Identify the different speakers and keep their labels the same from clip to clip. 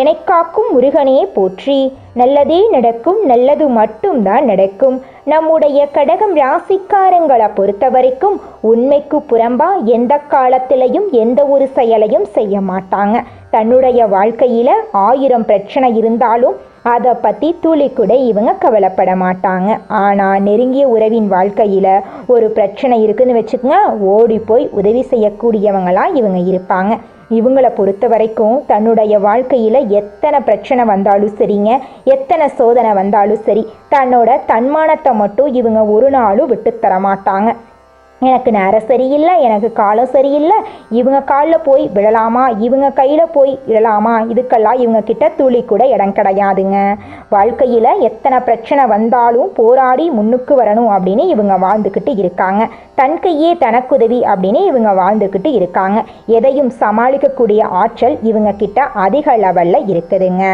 Speaker 1: எனக்காக்கும் முருகனே போற்றி. நல்லதே நடக்கும் நல்லது மட்டும்தான் நடக்கும். நம்முடைய கடகம் ராசிக்காரங்களை பொறுத்த வரைக்கும் உண்மைக்கு புறம்பா எந்த காலத்திலையும் எந்த ஒரு செயலையும் செய்ய மாட்டாங்க. தன்னுடைய வாழ்க்கையில் ஆயிரம் பிரச்சனை இருந்தாலும் அதை பற்றி துளி கூட இவங்க கவலைப்பட மாட்டாங்க. ஆனால் நெருங்கிய உறவின் வாழ்க்கையில் ஒரு பிரச்சனை இருக்குன்னு வச்சுக்கோங்க ஓடி போய் உதவி செய்யக்கூடியவங்களாக இவங்க இருப்பாங்க. இவங்களை பொறுத்த வரைக்கும் தன்னுடைய வாழ்க்கையில் எத்தனை பிரச்சனை வந்தாலும் சரிங்க எத்தனை சோதனை வந்தாலும் சரி தன்னோட தன்மானத்தை மட்டும் இவங்க ஒரு நாளும் விட்டு மாட்டாங்க எனக்கு நேரம் சரியில்லை எனக்கு காலம் சரியில்லை இவங்க காலில் போய் விழலாமா? இவங்க கையில் போய் விழலாமா? இதுக்கெல்லாம் இவங்க கிட்ட துளி கூட இடம் கிடையாதுங்க. வாழ்க்கையில் எத்தனை பிரச்சனை வந்தாலும் போராடி முன்னுக்கு வரணும் அப்படின்னு இவங்க வாழ்ந்துக்கிட்டு இருக்காங்க. தன் கையே தனக்குதவி அப்படின்னு இவங்க வாழ்ந்துக்கிட்டு இருக்காங்க. எதையும் சமாளிக்கக்கூடிய ஆற்றல் இவங்க கிட்ட அதிக லெவலில் இருக்குதுங்க.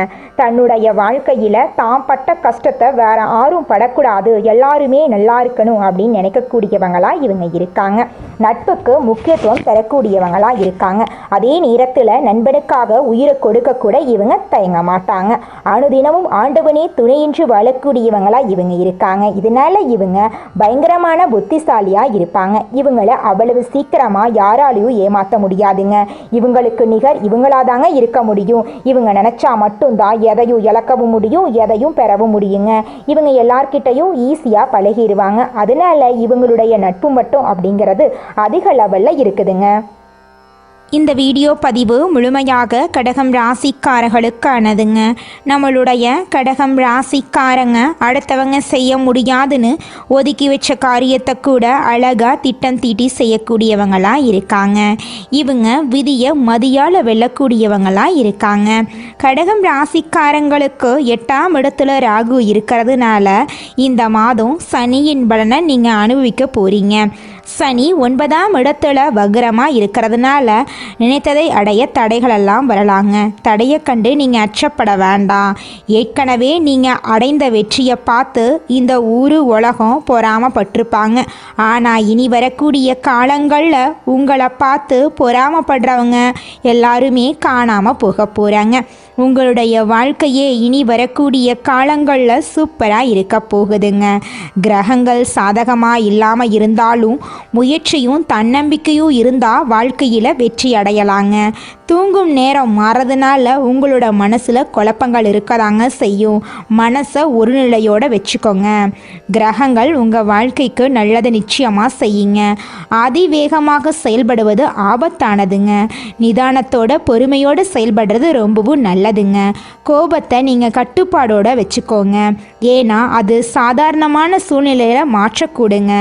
Speaker 1: தன்னுடைய வாழ்க்கையில் தான் பட்ட கஷ்டத்தை வேற யாரும் படக்கூடாது. எல்லாருமே நல்லா இருக்கணும் அப்படின்னு நினைக்கக்கூடியவங்களா இவங்க இருக்காங்க. நட்புக்கு முக்கியத்துவம் தரக்கூடியவங்களா இருக்காங்க. அதே நேரத்தில் நண்பனுக்காக உயிரை கொடுக்க கூட இவங்க தயங்க மாட்டாங்க. அனுதினமும் ஆண்டவனே துணையின்றி வாழக்கூடியவங்களா இவங்க இருக்காங்க. இதனால இவங்க பயங்கரமான புத்திசாலியா இருப்பாங்க. இவங்கள அவ்வளவு சீக்கிரமா யாராலையும் ஏமாற்ற முடியாதுங்க. இவங்களுக்கு நிகர் இவங்களாதாங்க இருக்க முடியும். இவங்க நினைச்சா மட்டும்தான் எதையும் இழக்கவும் முடியும் எதையும் பெறவும் முடியுங்க. இவங்க எல்லார்கிட்டையும் ஈஸியா பழகிடுவாங்க அதனால இவங்களுடைய நட்பு மட்டும் அப்படிங்கிறது அதிக லெவலில் இருக்குதுங்க.
Speaker 2: இந்த வீடியோ பதிவு முழுமையாக கடகம் ராசிக்காரர்களுக்கானதுங்க. நம்மளுடைய கடகம் ராசிக்காரங்க அடுத்தவங்க செய்ய முடியாதுன்னு ஒதுக்கி வச்ச காரியத்தை கூட அழகாக திட்டம் தீட்டி செய்யக்கூடியவங்களாக இருக்காங்க. இவங்க விதியை மதியால் வெல்லக்கூடியவங்களாக இருக்காங்க. கடகம் ராசிக்காரங்களுக்கு எட்டாம் இடத்துல ராகு இருக்கிறதுனால இந்த மாதம் சனியின் பலனை நீங்கள் அனுபவிக்க போகிறீங்க சனி ஒன்பதாம் இடத்துல வக்ரமாக இருக்கிறதுனால நினைத்ததை அடைய தடைகளெல்லாம் வரலாங்க. தடையை கண்டு நீங்கள் அச்சப்பட வேண்டாம். ஏற்கனவே நீங்கள் அடைந்த வெற்றியை பார்த்து இந்த ஊர் உலகம் பொறாமப்பட்டிருப்பாங்க ஆனால் இனி வரக்கூடிய காலங்களில் உங்களை பார்த்து பொறாமப்படுறவங்க எல்லாருமே காணாமல் போக போகிறாங்க உங்களுடைய வாழ்க்கையே இனி வரக்கூடிய காலங்களில் சூப்பராக இருக்க போகுதுங்க. கிரகங்கள் சாதகமாக இல்லாமல் இருந்தாலும் முயற்சியும் தன்னம்பிக்கையும் இருந்தால் வாழ்க்கையில் வெற்றி அடையலாங்க. தூங்கும் நேரம் மாறதுனால உங்களோட மனசில் குழப்பங்கள் இருக்கதாங்க செய்யும். மனசை ஒரு நிலையோடு வச்சுக்கோங்க. கிரகங்கள் உங்கள் வாழ்க்கைக்கு நல்லது நிச்சயமாக செய்யுங்க. அதிவேகமாக செயல்படுவது ஆபத்தானதுங்க. நிதானத்தோட பொறுமையோடு செயல்படுறது ரொம்பவும் நல்லதுங்க. கோபத்தை நீங்கள் கட்டுப்பாடோட வச்சுக்கோங்க. ஏன்னா அது சாதாரணமான சூழ்நிலையில் மாற்றக்கூடுங்க.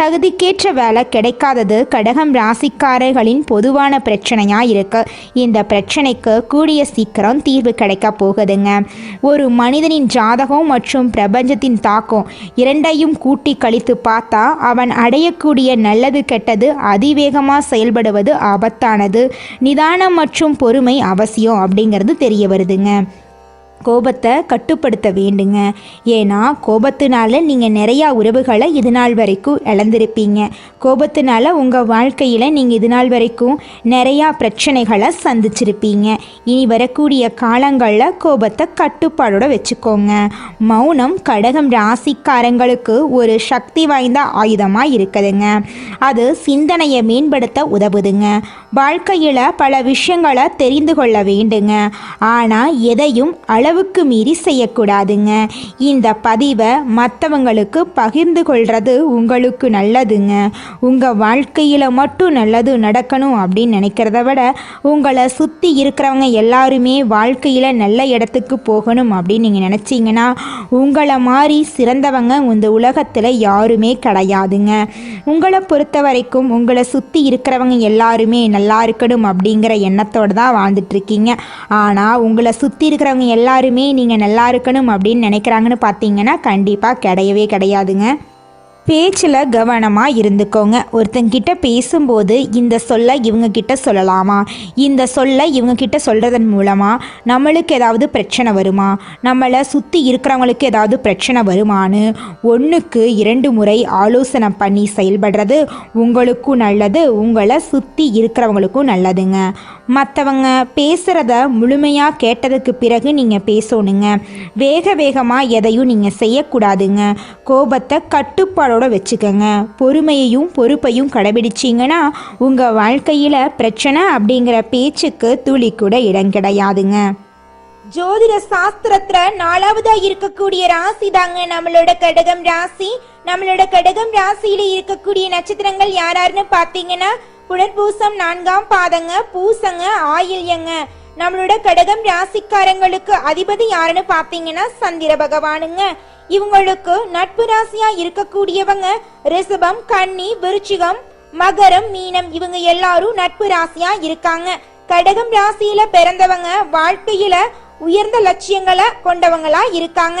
Speaker 2: தகுதிக்கேற்ற வேலை கிடைக்காதது கடகம் ராசிக்காரர்களின் பொதுவான பிரச்சனையாக இருக்கு. இந்த பிரச்சனைக்கு கூடிய சீக்கிரம் தீர்வு கிடைக்க போகுதுங்க. ஒரு மனிதனின் ஜாதகம் மற்றும் பிரபஞ்சத்தின் தாக்கம் இரண்டையும் கூட்டி கழித்து பார்த்தா அவன் அடையக்கூடிய நல்லது கெட்டது அதிவேகமாக செயல்படுவது ஆபத்தானது. நிதானம் மற்றும் பொறுமை அவசியம் அப்படிங்கிறது தெரிய வருதுங்க கோபத்தை கட்டுப்படுத்த வேண்டுங்க. ஏன்னா கோபத்தினால நீங்கள் நிறையா உறவுகளை இது நாள் வரைக்கும் இழந்திருப்பீங்க. கோபத்தினால உங்கள் வாழ்க்கையில் நீங்கள் இது நாள் வரைக்கும் நிறையா பிரச்சனைகளை சந்திச்சிருப்பீங்க. இனி வரக்கூடிய காலங்களில் கோபத்தை கட்டுப்பாடோடு வச்சுக்கோங்க. மௌனம் கடகம் ராசிக்காரங்களுக்கு ஒரு சக்தி வாய்ந்த ஆயுதமாக இருக்குதுங்க. அது சிந்தனையை மேம்படுத்த உதவுதுங்க. வாழ்க்கையில் பல விஷயங்களை தெரிந்து கொள்ள வேண்டுங்க. ஆனால் எதையும் அள அளவுக்கு மீறி செய்யக்கூடாதுங்க. இந்த பதிவை மற்றவங்களுக்கு பகிர்ந்து கொள்வது உங்களுக்கு நல்லதுங்க. உங்கள் வாழ்க்கையில் மட்டும் நல்லது நடக்கணும் அப்படின்னு நினைக்கிறத விட உங்களை சுற்றி இருக்கிறவங்க எல்லாருமே வாழ்க்கையில் நல்ல இடத்துக்கு போகணும் அப்படின்னு நீங்கள் நினச்சிங்கன்னா உங்களை மாதிரி சிறந்தவங்க இந்த உலகத்தில் யாருமே கிடையாதுங்க. உங்களை பொறுத்த வரைக்கும் உங்களை சுற்றி இருக்கிறவங்க எல்லாருமே நல்லா இருக்கணும் அப்படிங்கிற எண்ணத்தோடு தான் வாழ்ந்துட்டுருக்கீங்க ஆனால் உங்களை சுற்றி இருக்கிறவங்க எல்லாரும் எல்லாருமே நீங்கள் நல்லா இருக்கணும் அப்படின்னு நினைக்கிறாங்கன்னு பார்த்தீங்கன்னா கண்டிப்பாக கிடையவே கிடையாதுங்க. பேச்சில் கவனமாக இருந்துக்கோங்க. ஒருத்தங்கிட்ட பேசும்போது இந்த சொல்லை இவங்கக்கிட்ட சொல்லலாமா? இந்த சொல்லை இவங்கக்கிட்ட சொல்கிறதன் மூலமாக நம்மளுக்கு ஏதாவது பிரச்சனை வருமா? நம்மளை சுற்றி இருக்கிறவங்களுக்கு ஏதாவது பிரச்சனை வருமான்னு ஒன்றுக்கு இரண்டு முறை ஆலோசனை பண்ணி செயல்படுறது உங்களுக்கும் நல்லது உங்களை சுற்றி இருக்கிறவங்களுக்கும் நல்லதுங்க. மற்றவங்க பேசுகிறத முழுமையாக கேட்டதுக்கு பிறகு நீங்கள் பேசணுங்க. வேக வேகமாக எதையும் நீங்கள் செய்யக்கூடாதுங்க. கோபத்தை கட்டுப்பாடோடு வச்சுக்கோங்க. பொறுமையையும் பொறுப்பையும் கடைபிடிச்சிங்கன்னா உங்கள் வாழ்க்கையில் பிரச்சனை அப்படிங்கிற பேச்சுக்கு துளி கூட இடம் கிடையாதுங்க.
Speaker 1: ஜோதிட சாஸ்திரத்துல நாலாவதா இருக்கக்கூடிய ராசி தாங்க நம்மளோட கடகம் ராசி. நம்மளோட கடகம் ராசியில இருக்கக்கூடிய நட்சத்திரங்கள் யாராருன்னு பாத்தீங்கன்னா புனர்பூசம் நான்காம் பாதங்க பூசங்க ஆயில்யங்க. நம்மளோட கடகம் ராசிக்காரங்களுக்கு அதிபதி யாருன்னு பாத்தீங்கன்னா சந்திர பகவானுங்க. இவங்களுக்கு நட்பு ராசியா இருக்கக்கூடியவங்க ரிசபம் கன்னி விருச்சிகம் மகரம் மீனம் இவங்க எல்லாரும் நட்பு ராசியா இருக்காங்க. கடகம் ராசியில பிறந்தவங்க வாழ்க்கையில உயர்ந்த லட்சியங்களை கொண்டவங்களா இருக்காங்க.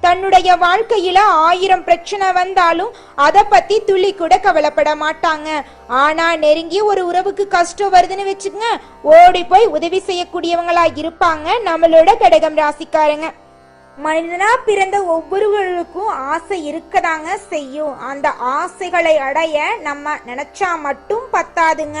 Speaker 1: தன்னுடைய வாழ்க்கையில ஆயிரம் பிரச்சனை வந்தாலும் அதை பத்தி துளி கூட கவலைப்பட மாட்டாங்க. ஆனா நெருங்கி ஒரு உறவுக்கு கஷ்டம் வருதுன்னு வச்சுக்கங்க ஓடி போய் உதவி செய்யக்கூடியவங்களா இருப்பாங்க. நம்மளோட கடகம் ராசிக்காரங்க. மனிதனா பிறந்த ஒவ்வொருவருக்கும் ஆசை இருக்கதாங்க செய்யும். அந்த ஆசைகளை அடைய நம்ம நினைச்சா மட்டும் பத்தாதுங்க.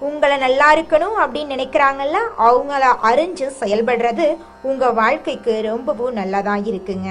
Speaker 1: உங்களை நல்லா இருக்கணும் அப்படின்னு நினைக்கிறாங்கல்ல அவங்கள அறிஞ்சு செயல்படுறது உங்கள் வாழ்க்கைக்கு ரொம்பவும் நல்லதாக இருக்குங்க.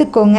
Speaker 2: கத்துக்கோங்க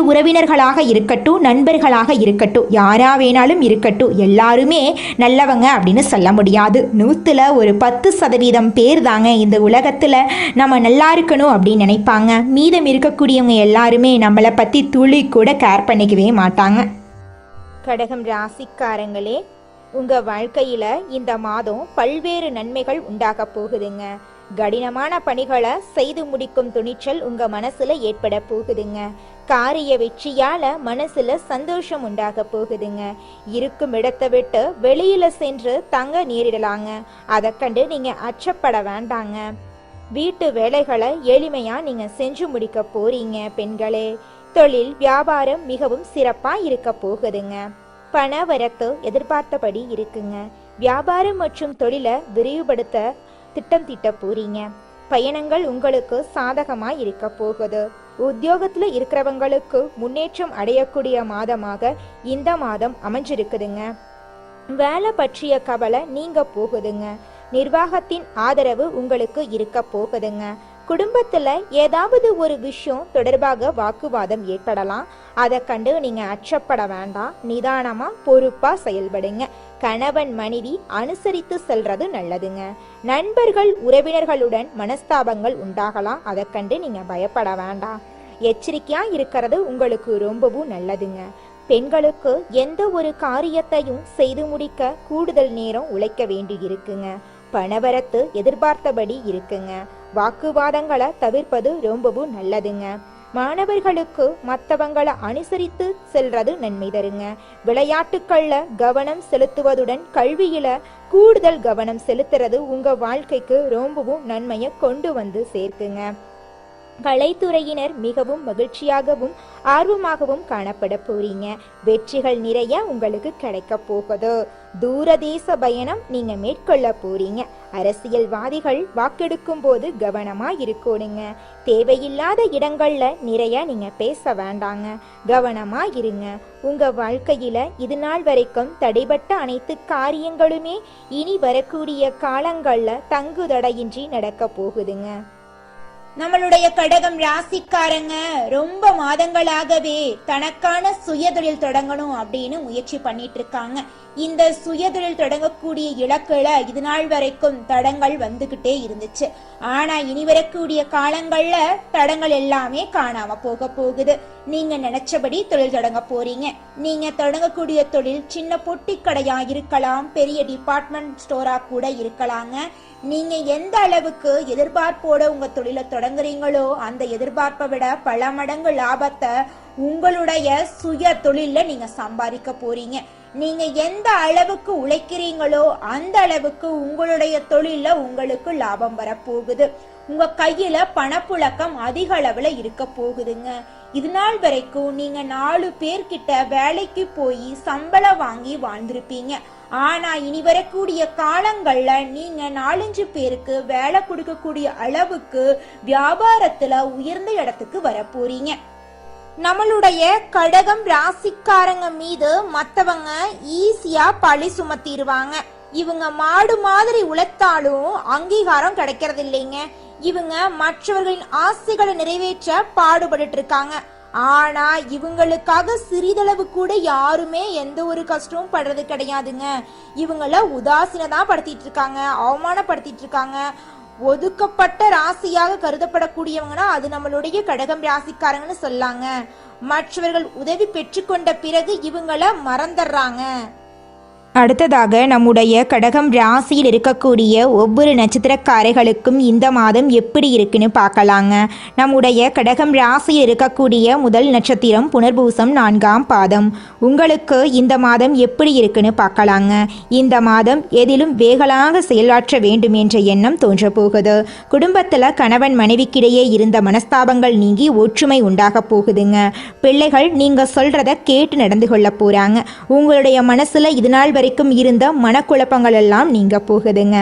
Speaker 2: உறவினர்களாக இருக்கட்டும் நண்பர்களாக இருக்கட்டும் யாராக வேணாலும் இருக்கட்டும் எல்லாருமே நல்லவங்க அப்படின்னு சொல்ல முடியாது. நூற்றுல ஒரு பத்து சதவீதம் பேர் தாங்க இந்த உலகத்தில் நம்ம நல்லா இருக்கணும் அப்படின்னு நினைப்பாங்க. மீதம் இருக்கக்கூடியவங்க எல்லாருமே நம்மளை பற்றி துளி கூட கேர் பண்ணிக்கவே மாட்டாங்க.
Speaker 1: கடகம் ராசிக்காரங்களே உங்கள் வாழ்க்கையில் இந்த மாதம் பல்வேறு நன்மைகள் உண்டாக போகுதுங்க. கடினமான பணிகளை செய்து முடிக்கும் துணிச்சல் உங்கள் மனசில் ஏற்பட போகுதுங்க. காரிய வெற்றியால மனசுல சந்தோஷம் உண்டாக போகுதுங்க. இருக்கும் இடத்தை விட்டு வெளியில சென்று தங்க நேரிடலாங்க. அதை கண்டு நீங்க அச்சப்பட வேண்டாங்க. வீட்டு வேலைகளை எளிமையா நீங்க செஞ்சு முடிக்க போறீங்க பெண்களே. தொழில் வியாபாரம் மிகவும் சிறப்பா இருக்க போகுதுங்க. பண வரத்து எதிர்பார்த்தபடி இருக்குங்க. வியாபாரம் மற்றும் தொழிலை விரிவுபடுத்த திட்டம் தீட்ட போறீங்க. பயணங்கள் உங்களுக்கு சாதகமா இருக்க போகுது. உத்தியோகத்தில் இருக்கிறவங்களுக்கு முன்னேற்றம் அடையக்கூடிய மாதமாக இந்த மாதம் அமைஞ்சிருக்குதுங்க. வேலை பற்றிய கவலை நீங்க போகுதுங்க. நிர்வாகத்தின் ஆதரவு உங்களுக்கு இருக்க போகுதுங்க. குடும்பத்தில் ஏதாவது ஒரு விஷயம் தொடர்பாக வாக்குவாதம் ஏற்படலாம். அதை கண்டு நீங்கள் அச்சப்பட வேண்டாம். நிதானமாக பொறுப்பாக செயல்படுங்க. கணவன் மனைவி அனுசரித்து செல்றது நல்லதுங்க. நண்பர்கள் உறவினர்களுடன் மனஸ்தாபங்கள் உண்டாகலாம். அதை கண்டு நீங்கள் பயப்பட வேண்டாம். எச்சரிக்கையா இருக்கிறது உங்களுக்கு ரொம்பவும் நல்லதுங்க. பெண்களுக்கு எந்த ஒரு காரியத்தையும் செய்து முடிக்க கூடுதல் நேரம் உழைக்க வேண்டி இருக்குங்க. பணவரத்து எதிர்பார்த்தபடி இருக்குங்க. வாக்குவாதங்களை தவிர்ப்பது ரொம்பவும் நல்லதுங்க. மாணவர்களுக்கு மற்றவங்களை அனுசரித்து செல்றது நன்மை தருங்க. விளையாட்டுக்கள்ல கவனம் செலுத்துவதுடன் கல்வியில கூடுதல் கவனம் செலுத்துறது உங்க வாழ்க்கைக்கு ரொம்பவும் நன்மையை கொண்டு வந்து சேர்க்குங்க. கலைத்துறையினர் மிகவும் மகிழ்ச்சியாகவும் ஆர்வமாகவும் காணப்பட போறீங்க. வெற்றிகள் நிறைய உங்களுக்கு கிடைக்க போகுது. தூரதேச பயணம் நீங்க மேற்கொள்ள போறீங்க. அரசியல்வாதிகள் வாக்கெடுக்கும் போது கவனமா இருக்கணுங்க. தேவையில்லாத இடங்கள்ல நிறைய நீங்க பேச வேண்டாங்க. கவனமா இருங்க. உங்க வாழ்க்கையில இது நாள் வரைக்கும் தடைபட்ட அனைத்து காரியங்களுமே இனி வரக்கூடிய காலங்கள்ல தங்குதடையின்றி நடக்க போகுதுங்க.
Speaker 2: நம்மளுடைய கடகம் ராசிக்காரங்க ரொம்ப மாதங்களாகவே தனக்கான சுயதொழில் தொடங்கணும் அப்படின்னு முயற்சி பண்ணிட்டு இருக்காங்க.
Speaker 3: இந்த சுயதொழில் தொடங்கக்கூடிய இலக்குல இது நாள் வரைக்கும் தடங்கள் வந்துகிட்டே இருந்துச்சு. ஆனா இனி வரக்கூடிய காலங்கள்ல தடங்கள் எல்லாமே காணாம போக போகுது. நீங்க நினைச்சபடி தொழில் தொடங்க போறீங்க. நீங்க தொடங்கக்கூடிய தொழில் சின்ன பொட்டி கடையா இருக்கலாம் பெரிய டிபார்ட்மெண்ட் ஸ்டோரா கூட இருக்கலாங்க. நீங்க எந்த அளவுக்கு எதிர்பார்ப்போட உங்க தொழிலை தொடங்குறீங்களோ அந்த எதிர்பார்ப்பை விட பல மடங்கு லாபத்தை உங்களுடைய சுய தொழில நீங்க சம்பாதிக்க போறீங்க. நீங்க எந்த அளவுக்கு உழைக்கிறீங்களோ அந்த அளவுக்கு உங்களுடைய தொழில உங்களுக்கு லாபம் வரப்போகுது. உங்க கையில பணப்புழக்கம் அதிக அளவுல இருக்க போகுதுங்க. இது நாள் வரைக்கும் நீங்க நாலு பேர்கிட்ட வேலைக்கு போய் சம்பளம் வாங்கி வாழ்ந்திருப்பீங்க. ஆனா இனி வரக்கூடிய காலங்கள்ல நீங்க நாலஞ்சு பேருக்கு வேலை கொடுக்கக்கூடிய அளவுக்கு வியாபாரத்துல உயர்ந்த இடத்துக்கு வரப்போறீங்க. நம்மளுடைய கடகம் ராசிக்காரங்க மீது மத்தவங்க ஈஸியா பழி சுமத்திடுவாங்க. இவங்க மாடு மாதிரி உழைத்தாலும் அங்கீகாரம் கிடைக்கிறது இல்லைங்க இவங்க மற்றவர்களின் ஆசைகளை நிறைவேற்ற பாடுபட்டு இருக்காங்க ஆனா இவங்களுக்காக சிறிதளவு கூட யாருமே எந்த ஒரு கஷ்டமும் படுறது கிடையாதுங்க. இவங்கள உதாசீனதான் படுத்திட்டு இருக்காங்க அவமானப்படுத்திட்டு இருக்காங்க ஒதுக்கப்பட்ட ராசியாக கருதப்படக்கூடியவங்கன்னா அது நம்மளுடைய கடகம் ராசிக்காரங்கன்னு சொல்லாங்க. மற்றவர்கள் உதவி பெற்றுக்கொண்ட பிறகு இவங்கள மறந்துடுறாங்க.
Speaker 2: அடுத்ததாக நம்முடைய கடகம் ராசியில் இருக்கக்கூடிய ஒவ்வொரு நட்சத்திரக்காரைகளுக்கும் இந்த மாதம் எப்படி இருக்குன்னு பார்க்கலாங்க. நம்முடைய கடகம் ராசியில் இருக்கக்கூடிய முதல் நட்சத்திரம் புனர்பூசம் நான்காம் பாதம். உங்களுக்கு இந்த மாதம் எப்படி இருக்குன்னு பார்க்கலாங்க. இந்த மாதம் எதிலும் வேகலாக செயலாற்ற வேண்டும் என்ற எண்ணம் தோன்ற போகுது குடும்பத்தில் கணவன் மனைவிக்கிடையே இருந்த மனஸ்தாபங்கள் நீங்கி ஒற்றுமை உண்டாக போகுதுங்க. பிள்ளைகள் நீங்கள் சொல்கிறத கேட்டு நடந்து கொள்ள போகிறாங்க உங்களுடைய மனசில் இதனால் வரைக்கும் இருந்த மனக்குழப்பங்கள் எல்லாம் நீங்க போகுதுங்க.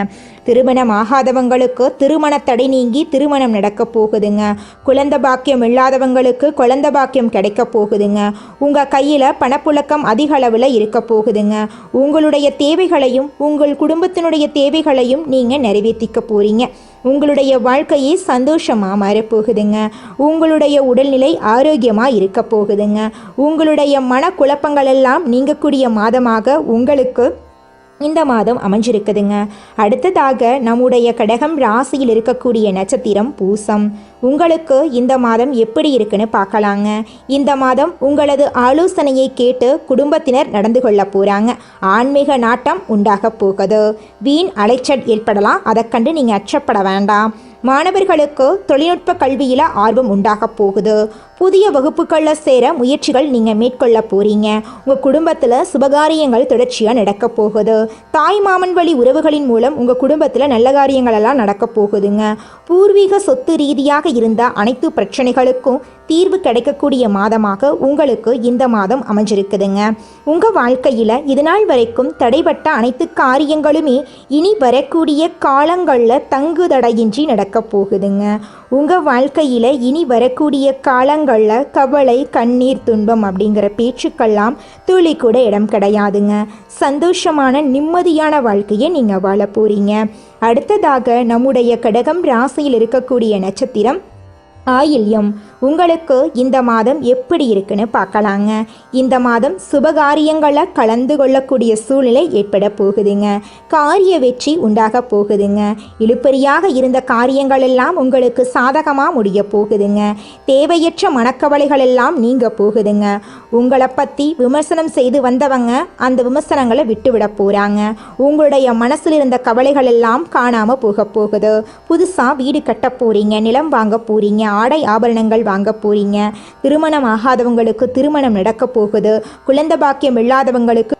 Speaker 2: திருமணம் ஆகாதவங்களுக்கு திருமண தடை நீங்கி திருமணம் நடக்க போகுதுங்க. குழந்த பாக்கியம் இல்லாதவங்களுக்கு குழந்த பாக்கியம் கிடைக்க போகுதுங்க. உங்க கையில பணப்புழக்கம் அதிக அளவில் இருக்க போகுதுங்க. உங்களுடைய தேவைகளையும் உங்கள் குடும்பத்தினுடைய தேவைகளையும் நீங்க நிறைவேற்றிக்க போறீங்க. உங்களுடைய வாழ்க்கையே சந்தோஷமாக மாறப்போகுதுங்க. உங்களுடைய உடல்நிலை ஆரோக்கியமாக இருக்க போகுதுங்க. உங்களுடைய மனக்குழப்பங்கள் எல்லாம் நீங்கக்கூடிய மாதமாக உங்களுக்கு இந்த மாதம் அமைஞ்சிருக்குதுங்க. அடுத்ததாக நம்முடைய கடகம் ராசியில் இருக்கக்கூடிய நட்சத்திரம் பூசம். உங்களுக்கு இந்த மாதம் எப்படி இருக்குன்னு பார்க்கலாங்க. இந்த மாதம் உங்களது ஆலோசனையை கேட்டு குடும்பத்தினர் நடந்து கொள்ள போகிறாங்க ஆன்மீக நாட்டம் உண்டாக போகுது. வீண் அலைச்சல் ஏற்படலாம். அதை கண்டு நீங்கள் அச்சப்பட வேண்டாம். மாணவர்களுக்கு தொழில்நுட்ப கல்வியில் ஆர்வம் உண்டாக போகுது. புதிய வகுப்புகளில் சேர முயற்சிகள் நீங்கள் மேற்கொள்ள போறீங்க. உங்கள் குடும்பத்தில் சுபகாரியங்கள் தொடர்ச்சியாக நடக்க போகுது. தாய் மாமன் வழி உறவுகளின் மூலம் உங்கள் குடும்பத்தில் நல்ல காரியங்களெல்லாம் நடக்க போகுதுங்க. பூர்வீக சொத்து ரீதியாக இருந்த அனைத்து பிரச்சனைகளுக்கும் தீர்வு கிடைக்கக்கூடிய மாதமாக உங்களுக்கு இந்த மாதம் அமைஞ்சிருக்குதுங்க. உங்கள் வாழ்க்கையில் இது நாள் வரைக்கும் தடைப்பட்ட அனைத்து காரியங்களுமே இனி வரக்கூடிய காலங்களில் தங்கு தடையின்றி நடக்க போகுதுங்க. உங்கள் வாழ்க்கையில் இனி வரக்கூடிய காலங்கள் காலங்களில் கவலை கண்ணீர் துன்பம் அப்படிங்கிற பேச்சுக்கெல்லாம் துளி கூட இடம் கிடையாதுங்க. சந்தோஷமான நிம்மதியான வாழ்க்கையை நீங்கள் வாழ போகிறீங்க அடுத்ததாக நம்முடைய கடகம் ராசியில் இருக்கக்கூடிய நட்சத்திரம் ஆயில்யம். உங்களுக்கு இந்த மாதம் எப்படி இருக்குன்னு பார்க்கலாங்க. இந்த மாதம் சுபகாரியங்களை கலந்து கொள்ளக்கூடிய சூழ்நிலை ஏற்பட போகுதுங்க. காரிய வெற்றி உண்டாக போகுதுங்க. இழுப்பறியாக இருந்த காரியங்கள் எல்லாம் உங்களுக்கு சாதகமாக முடிய போகுதுங்க. தேவையற்ற மனக்கவலைகள் எல்லாம் நீங்க போகுதுங்க. உங்களை பற்றி விமர்சனம் செய்து வந்தவங்க அந்த விமர்சனங்களை விட்டுவிட போகிறாங்க உங்களுடைய மனசில் இருந்த கவலைகள் எல்லாம் காணாமல் போக போகுது. புதுசாக வீடு கட்ட போகிறீங்க நிலம் வாங்க போகிறீங்க ஆடை ஆபரணங்கள் வாங்க போறீங்க. திருமணம் ஆகாதவங்களுக்கு திருமணம் நடக்க போகுது. குழந்தை பாக்கியம் இல்லாதவங்களுக்கு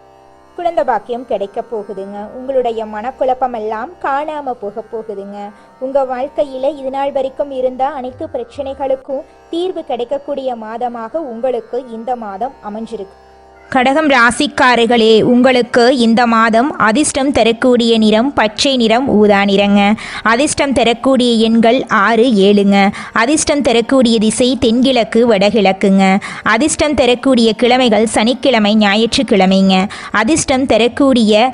Speaker 2: குழந்த பாக்கியம் கிடைக்க போகுதுங்க. உங்களுடைய மனக்குழப்பம் எல்லாம் காணாம போக போகுதுங்க. உங்க வாழ்க்கையில இது நாள் வரைக்கும் இருந்த அனைத்து பிரச்சனைகளுக்கும் தீர்வு கிடைக்கக்கூடிய மாதமாக உங்களுக்கு இந்த மாதம் அமைஞ்சிருக்கு.
Speaker 1: கடகம் ராசிக்காரர்களே உங்களுக்கு இந்த மாதம் அதிர்ஷ்டம் தரக்கூடிய நிறம் பச்சை நிறம் ஊதா நிறங்க அதிர்ஷ்டம் தரக்கூடிய எண்கள் ஆறு ஏழுங்க. அதிர்ஷ்டம் தரக்கூடிய திசை தென்கிழக்கு வடகிழக்குங்க. அதிர்ஷ்டம் தரக்கூடிய கிழமைகள் சனிக்கிழமை ஞாயிற்றுக்கிழமைங்க. அதிர்ஷ்டம் தரக்கூடிய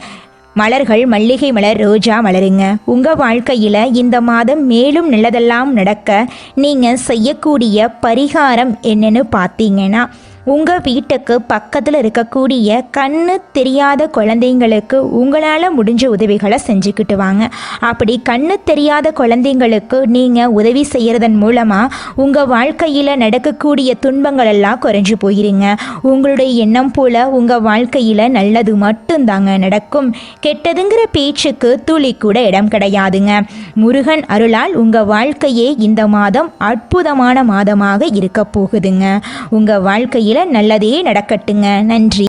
Speaker 1: மலர்கள் மல்லிகை மலர் ரோஜா மலருங்க. உங்கள் வாழ்க்கையில் இந்த மாதம் மேலும் நல்லதெல்லாம் நடக்க நீங்கள் செய்யக்கூடிய பரிகாரம் என்னன்னு பார்த்தீங்கன்னா
Speaker 2: உங்கள் வீட்டுக்கு பக்கத்தில் இருக்கக்கூடிய கண்ணு தெரியாத குழந்தைங்களுக்கு உங்களால் முடிஞ்ச உதவிகளை செஞ்சுக்கிட்டு வாங்க. அப்படி கண்ணு தெரியாத குழந்தைங்களுக்கு நீங்கள் உதவி செய்கிறதன் மூலமாக உங்கள் வாழ்க்கையில் நடக்கக்கூடிய துன்பங்கள் எல்லாம் குறைஞ்சு போயிருங்க. உங்களுடைய எண்ணம் போல் உங்கள் வாழ்க்கையில் நல்லது மட்டும்தாங்க நடக்கும். கெட்டதுங்கிற பேச்சுக்கு துளி கூட இடம் கிடையாதுங்க. முருகன் அருளால் உங்கள் வாழ்க்கையே இந்த மாதம் அற்புதமான மாதமாக இருக்க போகுதுங்க. உங்கள் வாழ்க்கையில் நல்லதே நடக்கட்டுங்க. நன்றி.